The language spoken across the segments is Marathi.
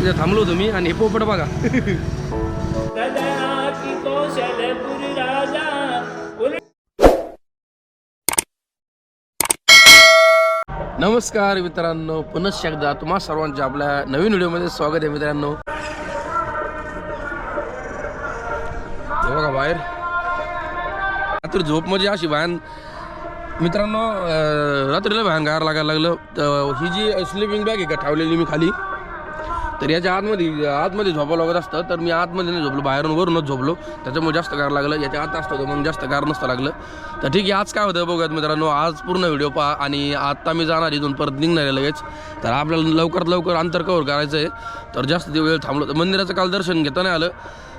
तिथे थांबलो तुम्ही आणि हे पोपट बघा. नमस्कार मित्रांनो पुनश एकदा तुम्हा सर्वांच्या आपल्या नवीन व्हिडिओमध्ये स्वागत आहे मित्रांनो. बघा बाहेर. रात्री झोप म्हणजे अशी भयान मित्रांनो रात्रीला भयान गार लागायला लागलं. तर ही जी स्लिपिंग बॅग आहे का ठेवलेली मी खाली तर याच्या आतमध्ये आतमध्ये झोपावं लागत असतं. तर मी आतमध्ये नाही झोपलो बाहेरून वरूनच झोपलो. त्याच्यामुळे जास्त कार लागलं. याच्या आत असतं म्हणून मग जास्त कार नसतं लागलं. तर ठीक आहे आज काय होतं बघूयात मित्रांनो. आज पूर्ण व्हिडिओ पहा आणि आत्ता मी जाणार इथून परत निघणार आहे लगेच. तर आपल्याला लवकरात लवकर अंतर कवर करायचं आहे तर जास्त वेळ थांबलो तर मंदिराचं काल दर्शन घेता नाही आलं.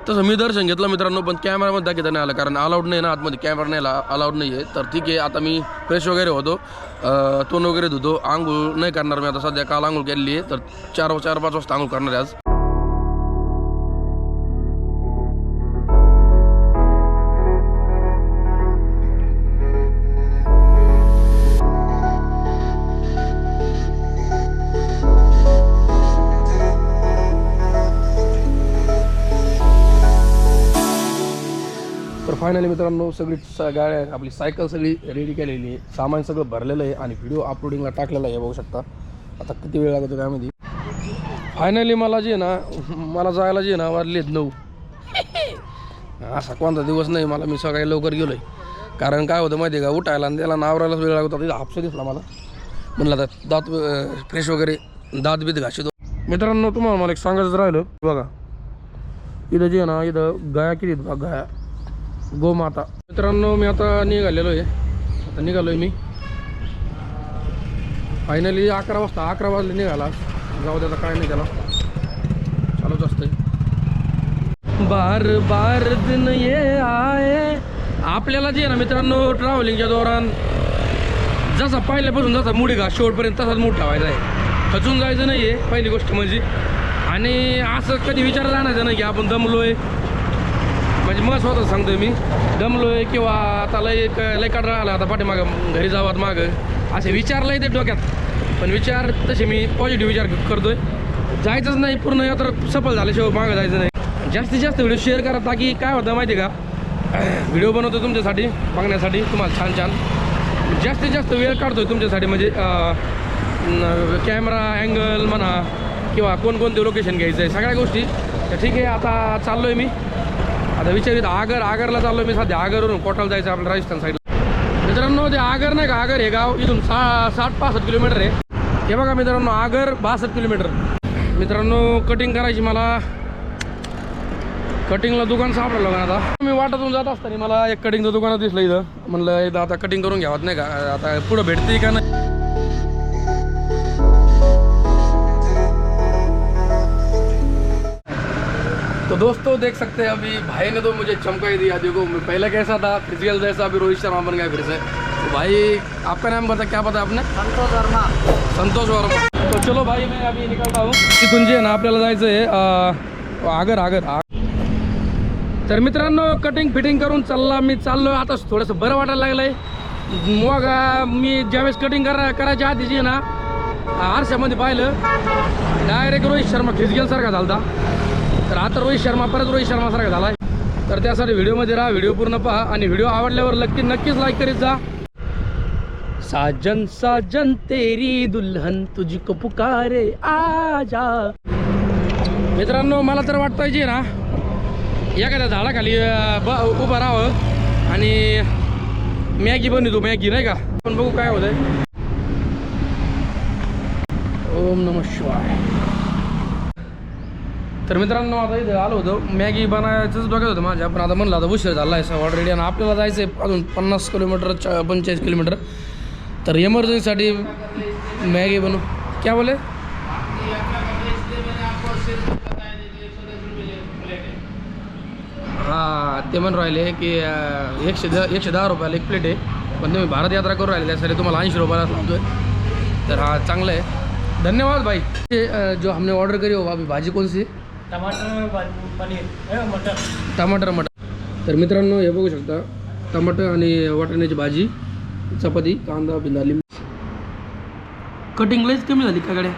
तसं मी दर्शन घेतलं मित्रांनो पण कॅमेरामध्ये दाखवता नाही आलं कारण अलाउड नाही ना आतमध्ये कॅमेरा नाही अलाउड नाही आहे. तर ठीक आहे आता मी फ्रेश वगैरे होतो. तोंड वगैरे धुतो. आंघोळ नाही करणार मी आता सध्या काल आंघोळ केलेली आहे. तर चार चार पाच वाजता आंघोळ करणार आहे आज. फायनली मित्रांनो सगळी स- गाड्या आपली सायकल सगळी रेडी केलेली आहे. सामान सगळं भरलेलं आहे आणि व्हिडिओ अपलोडिंगला टाकलेला आहे बघू शकता. आता किती वेळ लागतो काय माहिती फायनली मला जे आहे ना मला जायला जे ना वाजलेत नऊ. असा कोणता दिवस नाही मला मी सकाळी लवकर गेलो आहे कारण काय होतं माहिती आहे का उठायला आणि त्याला नावरायलाच वेळ लागतो तिथं हापसा दिसला मला. म्हणलं आता दात फ्रेश वगैरे दात बीत घासितो मित्रांनो तुम्हाला मला एक सांगायचं राहिलं बघा. इथं जे ना इथं गाया किती आहेत गाया गोमाता. मित्रांनो मी आता निघालेलो आहे. आता निघालो आहे मी. फायनली अकरा वाजता अकरा वाजले निघाला. जाऊ द्याचा काय नाही त्याला. चालूच असतंय. बार बार दिन ये आहे आपल्याला जे ना मित्रांनो ट्रॅव्हलिंगच्या दौरान. जसा पहिल्यापासून जसा मुडी घास शेवटपर्यंत तसाच मूड ठेवायचा आहे. खचून जायचं नाही आहे पहिली गोष्ट म्हणजे. आणि असं कधी विचार आणायचं नाही की आपण दमलोय. म्हणजे मग स्वतः सांगतोय मी. दमलोय किंवा आता लय लय काढ आला आता पाठीमागं घरी जावात मागं. असे विचारलं ते डोक्यात. पण विचार तसे मी पॉझिटिव्ह विचार करतोय. जायचंच नाही पूर्ण यात्रा सफल झाल्याशिवाय मागं जायचं नाही. जास्तीत जास्त व्हिडिओ शेअर करा. ताकी काय होतं माहिती आहे का? व्हिडिओ बनवतो तुमच्यासाठी बघण्यासाठी. तुम्हाला छान छान. जास्तीत जास्त वेळ काढतोय तुमच्यासाठी. म्हणजे कॅमेरा अँगल म्हणा किंवा कोणकोणते लोकेशन घ्यायचं आहे सगळ्या गोष्टी. तर ठीक आहे आता चाललो आहे मी. आता विचारित आगर आगरला चाललो मी सध्या. आगरवरून कोटाला जायचं आपल्या राजस्थान साईडला मित्रांनो ते आगर नाही का? आगर हे गाव इथून सा साठ पासष्ट किलोमीटर आहे. हे बघा मित्रांनो आगर बासष्ट किलोमीटर. मित्रांनो कटिंग करायची मला कटिंगला दुकान सापडलं का आता. मी वाटातून जात असताना मला एक कटिंगचं दुकान दिसलं इथं. म्हणलं इथं आता कटिंग करून घ्यावत नाही का? आता पुढं भेटते का नाही? तो दोस्तों देख सकते हैं अभी भाई ने तो मुझे चमका ही दिया। देखो मैं पहले कैसा था फिजिकल जैसा अभी रोहित शर्मा बन गया फिर से। तो भाई आपका नाम बता क्या पता आपने? संतोष वर्मा। संतोष वर्मा। तो चलो भाई मैं अभी निकलता हूँ। आहे ना आपल्याला जायचं आहे अं, आगर आगर आग तर मित्रांनो कटिंग फिटिंग करून चालला मी चाललो आता थोडंसं बरं वाटायला लागलंय. मग अं, मी ज्यावेळेस कटिंग करा करायच्या आधी जे ना आरशामध्ये पाहिलं डायरेक्ट रोहित शर्मा फिजिकलसारखा झाला. तर आता रोहित शर्मा परत रोहित शर्मासारखा झालाय. तर त्यासाठी व्हिडिओमध्ये राहा व्हिडिओ पूर्ण पहा आणि व्हिडिओ आवडल्यावर नक्की नक्कीच लाईक करीत जा. साजन साजन तेरी दुल्हन तुझी को पुकारे आजा. मित्रांनो मला तर वाटतं जे ना एखाद्या झाडाखाली ब उभं राहावं आणि मॅगी बनवतो मॅगी नाही का? पण बघू काय होतंय. ओम नम शिवाय. तर मित्रांनो आता इथे आलो होतो. मॅगी बनायचंच बघत होतं माझ्या. पण आता म्हणलं आता उशीर झाला आहे ऑलरेडी आणि आपल्याला जायचं आहे अजून पन्नास किलोमीटर चा- पंचेचाळीस किलोमीटर. तर इमर्जन्सीसाठी मॅगी बनू क्या बोले हां ते म्हण राहिले की एकशे द एकशे दहा रुपयाला एक प्लेट आहे. पण तुम्ही भारत यात्रा करून राहिले त्यासाठी तुम्हाला ऐंशी रुपयाला लावतोय तर हा चांगलं आहे. धन्यवाद भाई. जो हमने ऑर्डर करी हो अभी भाजी कौन सी? टमाटर पनीर मटर. टमाटर मटर. तर मित्रांनो हे बघू शकता टमाटर आणि वाटाण्याची भाजी चपाती कांदा बिंदा लिंबू कटिंग लईच कमी झाली का गाड्या?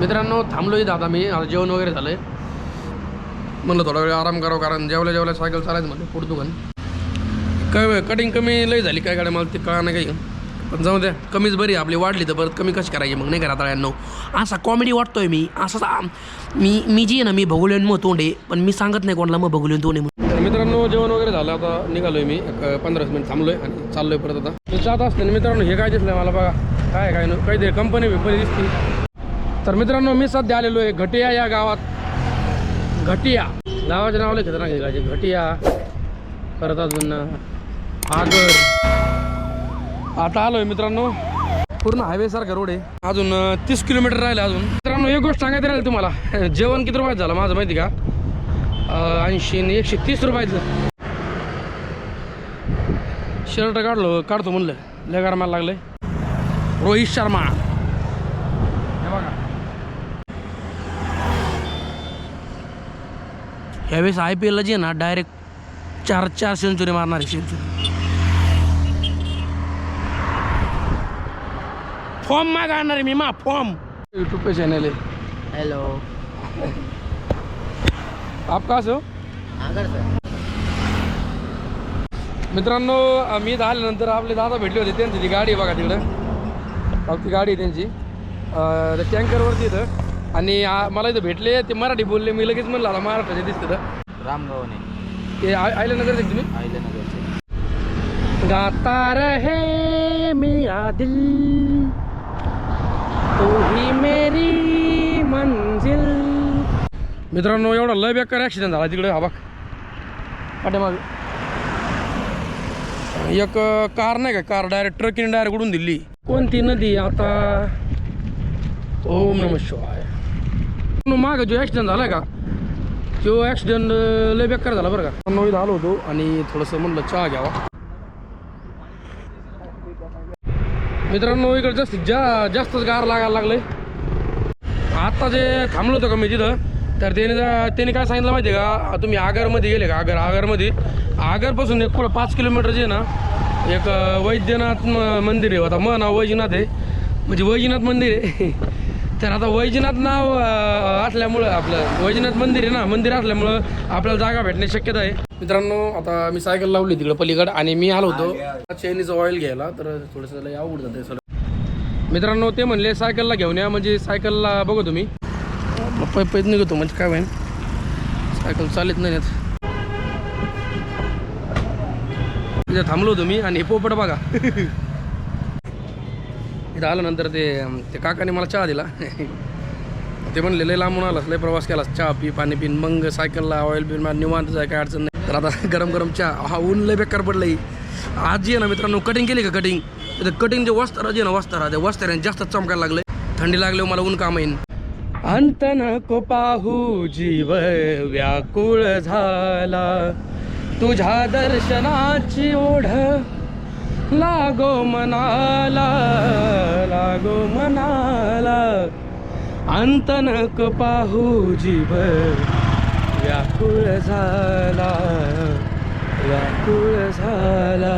मित्रांनो थांबलो इथं आता मी आता जेवण वगैरे झालंय. म्हणलं थोडा वेळ आराम करावं कारण जेवल्या जेवल्या सायकल चालायचं म्हटलं पुढतो दुकान. काय कटिंग कमी लय झाली काय गाड्या मला ते कळा नाही काही. पण जाऊ द्या कमीच बरी आपली वाढली तर परत कमी कशी करायची? मग नाही करा तळ्यांनो असा कॉमेडी वाटतोय मी असं मी मी जी आहे ना मी भगुलेन मग तोंडे पण मी सांगत नाही कोणाला मग भगुलेन तोंडे आहे म्हणून. तर मित्रांनो जेवण वगैरे झालं आता निघालोय मी एक पंधरा मिनिट थांबलोय आणि चाललोय परत आता. मी जात असते ना मित्रांनो हे काय दिसलं मला बघा. काय काय नाही काहीतरी कंपनी बिंपनी दिसते. तर मित्रांनो मी सध्या आलेलो आहे घटिया या गावात. घटिया. गावाचे नाव लय खतरनाक घटिया. परत अजून आगर. आता आलोय मित्रांनो. पूर्ण हायवे सारखा रोड आहे. अजून तीस किलोमीटर राहिले अजून. मित्रांनो एक गोष्ट सांगायचं राहील तुम्हाला. जेवण किती रुपयात झालं माझं माहिती का? ऐंशी एकशे तीस रुपयाचं शर्ट काढलो काढतो म्हणलं. लय मला लागलंय. रोहित शर्मा. हे बघा. ह्यावेळेस आय पी एलला जे ना डायरेक्ट चार चार सेंचुरी मारणार आहे सेंचुरी फॉर्म मागणार आहे मी मा फॉर्म. यूट्यूब पे चैनल है हेलो आप कहाँ से हो? आगर सर. मित्रांनो मी इथं आल्यानंतर आपले दादा भेटले होते त्यांची ती गाडी आहे बघा तिकडं. अहो, ती गाडी आहे त्यांची. अं, त्या टँकरवरती इथं. आणि आ- मला इथं भेटले ते मराठी बोलले मी लगेच म्हणलं आता महाराष्ट्राचे दिसतं तर. रामगवणे ते आय- आयलं नगर तुम्ही? अहिल्यानगरचे गाता रहे मेरा दिल. तू ही मेरी मंजिल. मित्रांनो एवढा लय बेकार ॲक्सिडेंट झाला तिकडे. हा बघ. पाठीमागे. एक कार नाही का? कार डायरेक्ट ट्रकने डायरेक्ट उडून दिली. कोणती नदी आता? ओम नम शिवाय. माग जो ॲक्सिडेंट झाला का? तो ॲक्सिडेंट लय बेकार झाला बरं का? नवीन आलो होतो आणि थोडंसं म्हणलं चहा घ्यावा. मित्रांनो इकडे जास्तीत जा जास्तच गार लागायला लागले आत्ता जे थांबलो होतो का मी तिथं तर त्याने जा- त्याने काय सांगितलं माहिती आहे का? तुम्ही आगरमध्ये गेले का? आगर आगरमध्ये. आगरपासून एक पुढं पाच किलोमीटर जे ना एक वैद्यनाथ म- मंदिर आहे. आता मग नाव वैजनाथ आहे. म्हणजे वैजनाथ मंदिर आहे. तर आता वैजनाथ नाव असल्यामुळं आपलं वैजनाथ मंदिर आहे ना मंदिर असल्यामुळं आपल्याला जागा भेटण्याची शक्यता आहे. मित्रांनो आता मी सायकल लावली तिकडं पलीकडं आणि मी आलो होतो. चैनीचं ऑइल घ्यायला तर थोडंसं लय अवघड जातं मित्रांनो ते म्हणले सायकलला घेऊन या म्हणजे सायकलला बघू तुम्ही. पै पैत निघतो म्हणजे काय होईल सायकल चालत नाही थांबलो मी आणि हे पोपट बघा. इथं आल्यानंतर ते ते काकाने मला चहा दिला. ते म्हणले लय लांबून आलास लय प्रवास केलास चहा पी पाणी पिन मग सायकलला ऑइल मार निवांत जाय काय अडचण नाही. तर आता गरम गरम चहा. हा ऊन लय बेकार पडलं आज जी आहे ना मित्रांनो कटिंग केली का कटिंग तर कटिंग जे वस्त जे ना वस्त्र ते वस्त्राने जास्त चमकायला लागलंय. थंडी लागल्यावर मला ऊन काम येईन. अंत नको पाहू जीव व्याकुळ झाला. तुझ्या दर्शनाची ओढ लागो मनाला लागो मनाला. अंत नको पाहू जीव व्याकुळ झाला व्याकुळ झाला.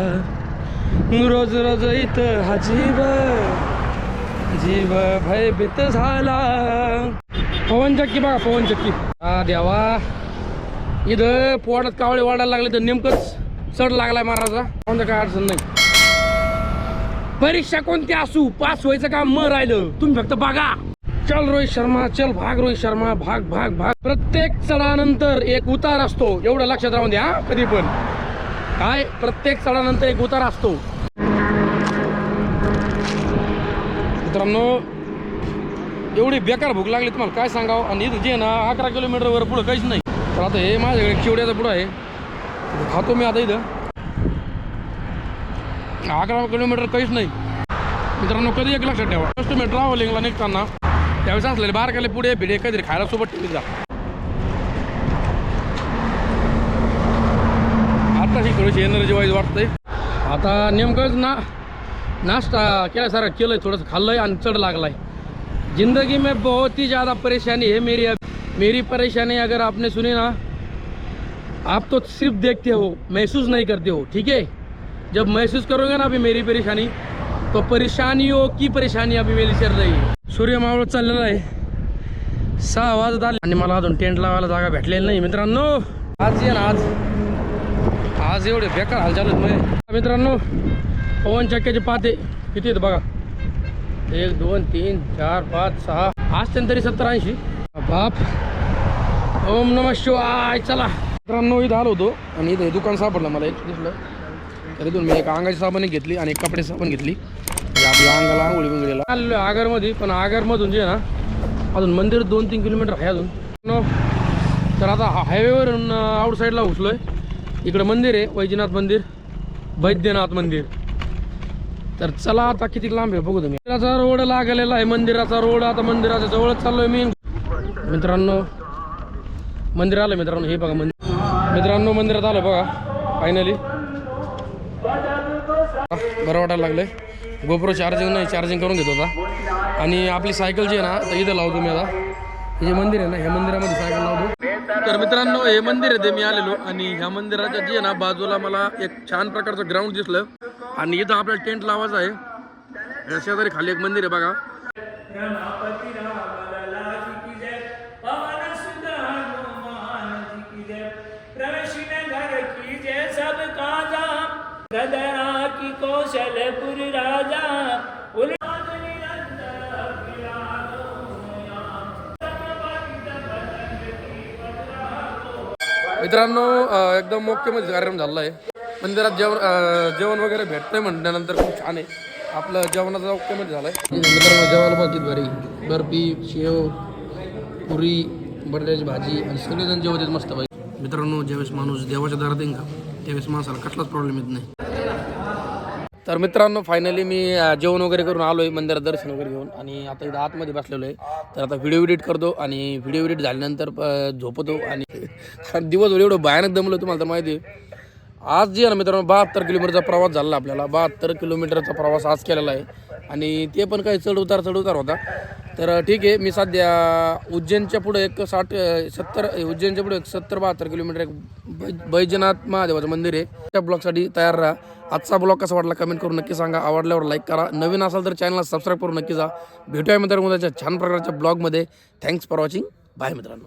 रोज रोज इथं हा जीव जीव भयभीत झाला. पवन चक्की बघा पवन चक्की. हा देवा. इथं पोटात कावळे वाढायला लागले तर नेमकंच चढ लागलाय महाराजा कोणतं काय अडचण नाही. परीक्षा कोणती असू? पास व्हायचं काम म राहिलं तुम्ही फक्त बघा. चल रोहित शर्मा चल भाग रोहित शर्मा भाग भाग भाग. प्रत्येक चढानंतर एक उतार असतो. एवढं लक्षात राहून द्या कधी पण. काय? प्रत्येक चढानंतर एक उतार असतो. मित्रांनो एवढी बेकार भूक लागली तुम्हाला काय सांगावं? आणि इथं जे ना अकरा किलोमीटरवर पुढं काहीच नाही. तर आता हे माझ्याकडे चिवड्याचं पुढं आहे. खातो मी आता इथं. अकरा किलोमीटर काहीच नाही. मित्रांनो कधी एक लक्षात ठेवा. फर्स्ट तुम्ही ट्रॅव्हलिंगला निघताना त्यावेळेस असलेले बारकाले पुढे भिडे काहीतरी खायला सोबत ठेवली जा आता ही थोडीशी एनर्जी वाईज वाटतंय. आता नेमकंच ना नाश्ता केल्यासारखं केलंय थोडंसं खाल्लंय आणि चढ लागलाय. जिंदगी में बहुत ही ज़्यादा परेशानी है मेरी मेरी परेशानी अगर आपने सुनी ना आप तो सिर्फ देखते हो महसूस नहीं करते हो ठीक है? जब महसूस करोगे ना अभी मेरी परेशानी तो परेशानियों की परेशानी अभी मेरी चल रही है। सूर्य मावळत चाललेला आहे. सहा वाजत आले. आणि मला अजून टेंट लावायला जागा भेटलेली नाही मित्रांनो. आज ये ना आज. आज एवढे बेकार हाल चालू आहेत मित्रांनो पवन चक्क्याचे पाते किती आहेत बघा. एक दोन तीन चार पाच सहा. असते तरी सत्तर ऐंशी. बाप. ओम नम शिवाय. चला. मित्रांनो इथं आलो होतो आणि इथं हे दुकान सापडलं मला. एक दिसलं. तर इथून मी एक अंगाची साबण घेतली आणि एक कपडे साबण घेतली. म्हणजे आपल्या अंगाला आंघोळी बिंगळीला आलेलो आहे आगरमध्ये पण आगरमधून जे ना अजून मंदिर दोन तीन किलोमीटर आहे अजून. तर आता हायवेवरून आउट साईडला घुसलो आहे इकडं मंदिर आहे वैजनाथ मंदिर वैद्यनाथ मंदिर. तर चला आता किती लांब आहे बघू तुम्ही. मंदिराचा रोड लागलेला आहे मंदिराचा रोड आता मंदिराच्या जवळच चाललोय मी. मित्रांनो मंदिर आलं मित्रांनो हे बघा मंदिर. मित्रांनो मंदिरात आलं बघा फायनली बरं वाटायला लागलंय. गोप्रो चार्जिंग नाही चार्जिंग करून घेतो आता. आणि आपली सायकल जी आहे ना तर इथं लावतो मी आता. हे जे मंदिर आहे ना ह्या मंदिरामध्ये सायकल लावतो. तर मित्रांनो हे मंदिर आहे ते मी आलेलो. आणि ह्या मंदिराच्या जे आहे ना बाजूला मला एक छान प्रकारचं ग्राउंड दिसलं. आणि इथं आपल्याला टेंट लावायचं आहे. या शेजारी खाली एक मंदिर आहे बघा. की मित्रांनो एकदम मोक्यामध्ये कार्यक्रम झालेला आहे मंदिरात जेवण जेवण वगैरे भेटतंय म्हटल्यानंतर खूप छान आहे. आपलं जेवणाचा ओक्यामध्ये झालं आहे मित्रांनो जेवायला बघ भारी. बर्फी शेव पुरी बटाट्याची भाजी आणि सगळेजण जेवत आहेत मस्त भाई मित्रांनो ज्यावेळेस माणूस देवाच्या दारात येईल का त्यावेळेस माणसाला कसलाच प्रॉब्लेम येत नाही. तर मित्रांनो फायनली मी जेवण वगैरे करून आलो आहे मंदिरात दर्शन वगैरे घेऊन. आणि आता इथं आतमध्ये बसलेलो आहे. तर आता व्हिडिओ एडिट करतो आणि व्हिडिओ एडिट झाल्यानंतर झोपतो आणि दिवसभर एवढं भयानक दमलं तुम्हाला तर माहिती आहे. आज जे आहे ना मित्रांनो बहात्तर किलोमीटरचा प्रवास झाला आपल्याला. बहात्तर किलोमीटरचा प्रवास आज केलेला आहे. आणि ते पण काही चढ उतार चढ उतार होता. तर ठीक आहे मी सध्या उज्जैनच्या पुढे एक साठ सत्तर उज्जैनच्या पुढे एक सत्तर बहात्तर किलोमीटर एक बै- बैजनाथ महादेवाचं मंदिर आहे. त्या ब्लॉगसाठी तयार राहा. आजचा ब्लॉग कसा वाटला कमेंट करून नक्की सांगा. आवडल्यावर लाईक करा. नवीन असाल तर चॅनलला सबस्क्राईब करून नक्की जा. भेटूया मित्रांनो उद्याच्या छान प्रकारच्या ब्लॉगमध्ये. थँक्स फॉर वॉचिंग बाय मित्रांनो.